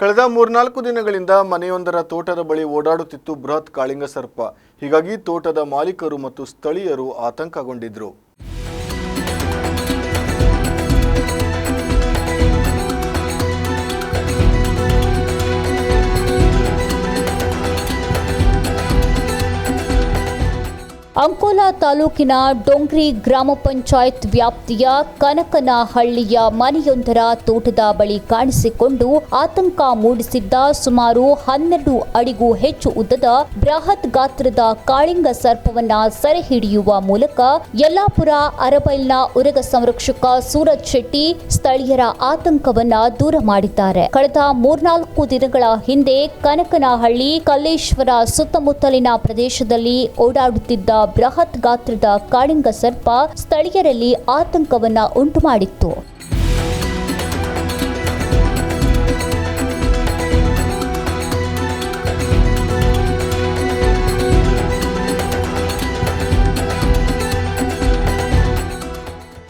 ಕಳೆದ ಮೂರ್ನಾಲ್ಕು ದಿನಗಳಿಂದ ಮನೆಯೊಂದರ ತೋಟದ ಬಳಿ ಓಡಾಡುತ್ತಿತ್ತು ಬೃಹತ್ ಕಾಳಿಂಗ ಸರ್ಪ. ಹೀಗಾಗಿ ತೋಟದ ಮಾಲೀಕರು ಮತ್ತು ಸ್ಥಳೀಯರು ಆತಂಕಗೊಂಡಿದ್ರು. ಅಂಕೋಲಾ ತಾಲೂಕಿನ ಡೊಂಗ್ರಿ ಗ್ರಾಮ ಪಂಚಾಯತ್ ವ್ಯಾಪ್ತಿಯ ಕನಕನಹಳ್ಳಿಯ ಮನೆಯೊಂದರ ತೋಟದ ಬಳಿ ಕಾಣಿಸಿಕೊಂಡು ಆತಂಕ ಮೂಡಿಸಿದ್ದ ಸುಮಾರು ಹನ್ನೆರಡು ಅಡಿಗೂ ಹೆಚ್ಚು ಉದ್ದದ ಬೃಹತ್ ಗಾತ್ರದ ಕಾಳಿಂಗ ಸರ್ಪವನ್ನ ಸೆರೆ ಹಿಡಿಯುವ ಮೂಲಕ ಯಲ್ಲಾಪುರ ಅರಬೈಲ್ನ ಉರಗ ಸಂರಕ್ಷಕ ಸೂರಜ್ ಶೆಟ್ಟಿ ಸ್ಥಳೀಯರ ಆತಂಕವನ್ನ ದೂರ ಮಾಡಿದ್ದಾರೆ. ಕಳೆದ ಮೂರ್ನಾಲ್ಕು ದಿನಗಳ ಹಿಂದೆ ಕನಕನಹಳ್ಳಿ ಕಲ್ಲೇಶ್ವರ ಸುತ್ತಮುತ್ತಲಿನ ಪ್ರದೇಶದಲ್ಲಿ ಓಡಾಡುತ್ತಿದ್ದ ಬೃಹತ್ ಗಾತ್ರದ ಕಾಳಿಂಗ ಸರ್ಪ ಸ್ಥಳೀಯರಲ್ಲಿ ಆತಂಕವನ್ನ ಉಂಟುಮಾಡಿತ್ತು.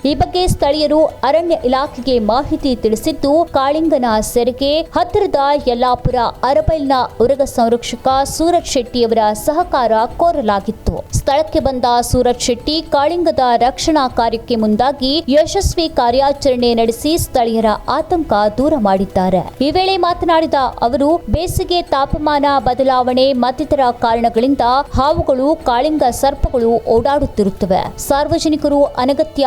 ಈ ಬಗ್ಗೆ ಸ್ಥಳೀಯರು ಅರಣ್ಯ ಇಲಾಖೆಗೆ ಮಾಹಿತಿ ತಿಳಿಸಿದ್ದು, ಕಾಳಿಂಗನ ಸೆರೆಗೆ ಹತ್ತಿರದ ಯಲ್ಲಾಪುರ ಅರಬೈಲ್ನ ಉರಗ ಸಂರಕ್ಷಕ ಸೂರಜ್ ಶೆಟ್ಟಿಯವರ ಸಹಕಾರ ಕೋರಲಾಗಿತ್ತು. ಸ್ಥಳಕ್ಕೆ ಬಂದ ಸೂರಜ್ ಶೆಟ್ಟಿ ಕಾಳಿಂಗದ ರಕ್ಷಣಾ ಕಾರ್ಯಕ್ಕೆ ಮುಂದಾಗಿ ಯಶಸ್ವಿ ಕಾರ್ಯಾಚರಣೆ ನಡೆಸಿ ಸ್ಥಳೀಯರ ಆತಂಕ ದೂರ ಮಾಡಿದ್ದಾರೆ. ಈ ವೇಳೆ ಮಾತನಾಡಿದ ಅವರು, ಬೇಸಿಗೆ ತಾಪಮಾನ ಬದಲಾವಣೆ ಮತ್ತಿತರ ಕಾರಣಗಳಿಂದ ಹಾವುಗಳು, ಕಾಳಿಂಗ ಸರ್ಪಗಳು ಓಡಾಡುತ್ತಿರುತ್ತವೆ. ಸಾರ್ವಜನಿಕರು ಅನಗತ್ಯ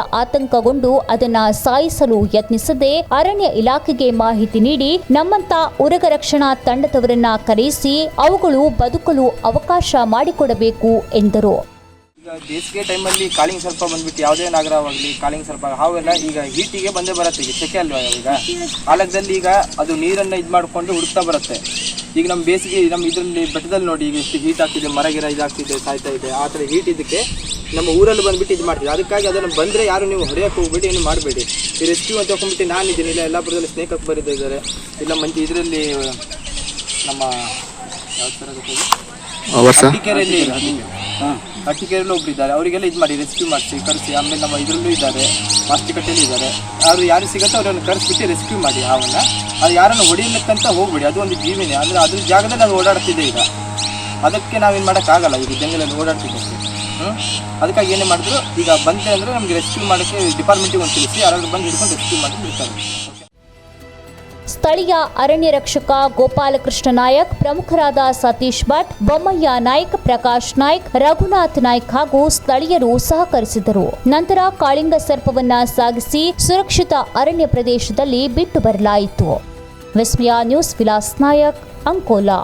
ಆತಂಕಗೊಂಡು ಅದನ್ನ ಸಾಯಿಸಲು ಯತ್ನಿಸದೆ ಅರಣ್ಯ ಇಲಾಖೆಗೆ ಮಾಹಿತಿ ನೀಡಿ ನಮ್ಮಂತ ಉರಗ ರಕ್ಷಣಾ ತಂಡದವರನ್ನ ಕರೆಯಿಸಿ ಅವುಗಳು ಬದುಕಲು ಅವಕಾಶ ಮಾಡಿಕೊಡಬೇಕು ಎಂದರು. ಈಗ ಬೇಸಿಗೆ ಟೈಮಲ್ಲಿ ಕಾಳಿಂಗ್ ಸರ್ಪ ಬಂದ್ಬಿಟ್ಟು ಯಾವುದೇ ನಾಗರವಾಗಲಿ, ಕಾಳಿಂಗ್ ಸರ್ಪ, ಹಾವೆಲ್ಲ ಈಗ ಹೀಟಿಗೆ ಬಂದೇ ಬರುತ್ತೆ, ಈಗ ಸೆಕೆ ಅಲ್ವಾ ಈಗ? ಕಾಲದಲ್ಲಿ ಈಗ ಅದು ನೀರನ್ನು ಇದು ಮಾಡಿಕೊಂಡು ಹುಡುಕ್ತಾ ಬರುತ್ತೆ. ಈಗ ನಮ್ಮ ಬೇಸಿಗೆ ನಮ್ಮ ಇದರಲ್ಲಿ ಬೆಟ್ಟದಲ್ಲಿ ನೋಡಿ ಈಗ ಎಷ್ಟು ಹೀಟ್ ಆಗ್ತಿದೆ, ಮರ ಗಿರ ಇದಾಗ್ತಿದೆ, ಸಾಯ್ತಾ ಇದೆ, ಆ ಥರ ಹೀಟ್ ಇದಕ್ಕೆ ನಮ್ಮ ಊರಲ್ಲಿ ಬಂದ್ಬಿಟ್ಟು ಇದು ಮಾಡ್ತೀವಿ. ಅದಕ್ಕಾಗಿ ಅದನ್ನು ಬಂದರೆ ಯಾರು ನೀವು ಹೊಡೆಯೋಕೆ ಹೋಗ್ಬಿಟ್ಟು ಏನು ಮಾಡಬೇಡಿ. ಈ ರೆಸ್ಕ್ಯೂ ಅಂತ ಹೋಗ್ಬಿಟ್ಟು ನಾನಿದ್ದೀನಿ ಇಲ್ಲ ಎಲ್ಲಾಪುರದಲ್ಲಿ ಸ್ನೇಕ್ ಇದ್ದಾರೆ. ಇಲ್ಲ ಮಂಚಿ ಇದರಲ್ಲಿ ನಮ್ಮ ಯಾವ ಥರ ಅಟ್ಟಿಕೆರೆಯಲ್ಲಿ ಅಟ್ಟಿಕೆರೆಯಲ್ಲಿ ಒಬ್ರು ಇದ್ದಾರೆ. ಅವರಿಗೆಲ್ಲ ಇದು ಮಾಡಿ ರೆಸ್ಕ್ಯೂ ಮಾಡಿಸಿ ಕರೆಸಿ. ಆಮೇಲೆ ನಮ್ಮ ಇದರಲ್ಲೂ ಇದ್ದಾರೆ. ಮಾಸ್ತಿಕಟ್ಟೆಯಲ್ಲಿ ಇದ್ದಾರೆ. ಅವ್ರು ಯಾರು ಸಿಗುತ್ತೆ ಅವ್ರನ್ನ ಕರೆಸ್ಬಿಟ್ಟು ರೆಸ್ಕ್ಯೂ ಮಾಡಿ ಅವನ್ನ ಅದು ಯಾರನ್ನು ಹೊಡಿಲಿಕ್ಕಂತ ಹೋಗ್ಬಿಡಿ. ಅದು ಒಂದು ಜೀವಿನೇ. ಅಂದರೆ ಅದ್ರ ಜಾಗದಲ್ಲಿ ಅದು ಓಡಾಡ್ತಿದ್ದೆ ಈಗ ಅದಕ್ಕೆ ನಾವೇನು ಮಾಡೋಕ್ಕಾಗಲ್ಲ, ಈಗ ಜಂಗಲಲ್ಲಿ ಓಡಾಡ್ತಿದ್ದಕ್ಕೆ ಹ್ಞೂ ಅದಕ್ಕಾಗಿ ಏನೇ ಮಾಡಿದ್ರು, ಈಗ ಬಂದೆ ಅಂದರೆ ನಮಗೆ ರೆಸ್ಕ್ಯೂ ಮಾಡೋಕ್ಕೆ ಡಿಪಾರ್ಟ್ಮೆಂಟಿಗೆ ಒಂದು ತಿಳಿಸಿ, ಯಾರಾದರೂ ಬಂದು ಹಿಡ್ಕೊಂಡು ರೆಸ್ಕ್ಯೂ ಮಾಡಿ ಬಿಡ್ತಾರೆ. ಸ್ಥಳೀಯ ಅರಣ್ಯ ರಕ್ಷಕ ಗೋಪಾಲಕೃಷ್ಣ ನಾಯಕ್, ಪ್ರಮುಖರಾದ ಸತೀಶ್ ಭಟ್, ಬೊಮ್ಮಯ್ಯ ನಾಯ್ಕ್, ಪ್ರಕಾಶ್ ನಾಯ್ಕ್, ರಘುನಾಥ್ ನಾಯ್ಕ್ ಹಾಗೂ ಸ್ಥಳೀಯರು ಸಹಕರಿಸಿದರು. ನಂತರ ಕಾಳಿಂಗ ಸರ್ಪವನ್ನ ಸಾಗಿಸಿ ಸುರಕ್ಷಿತ ಅರಣ್ಯ ಪ್ರದೇಶದಲ್ಲಿ ಬಿಟ್ಟು ಬರಲಾಯಿತು. ವಿಸ್ಮಯ ನ್ಯೂಸ್, ವಿಲಾಸ್ ನಾಯಕ್, ಅಂಕೋಲಾ.